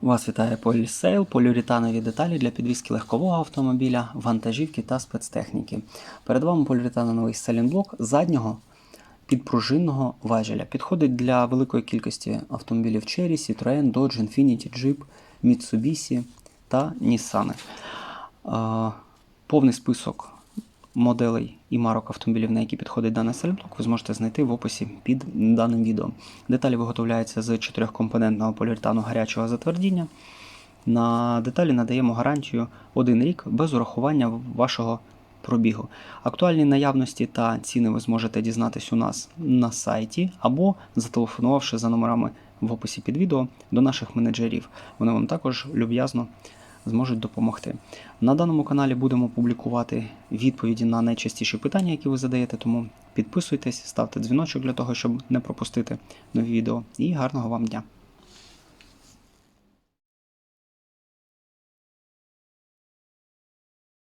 Вас вітає Полісейл, поліуретанові деталі для підвізки легкового автомобіля, вантажівки та спецтехніки. Перед вами поліуретановий селінблок заднього підпружинного важеля. Підходить для великої кількості автомобілів Cherry, Citroën, Dodge, Infiniti, Jeep, Mitsubishi та Nissan. Е, Повний список моделей і марок автомобілів, на які підходить даний селінблок, ви зможете знайти в описі під даним відео. Деталі виготовляються з чотирьохкомпонентного поліуретану гарячого затвердіння. На деталі надаємо гарантію 1 рік без урахування вашого пробігу. Актуальні наявності та ціни ви зможете дізнатись у нас на сайті або зателефонувавши за номерами в описі під відео до наших менеджерів. Вони вам також люб'язно зможуть допомогти. На даному каналі будемо публікувати відповіді на найчастіші питання, які ви задаєте, тому підписуйтесь, ставте дзвіночок для того, щоб не пропустити нові відео. І гарного вам дня!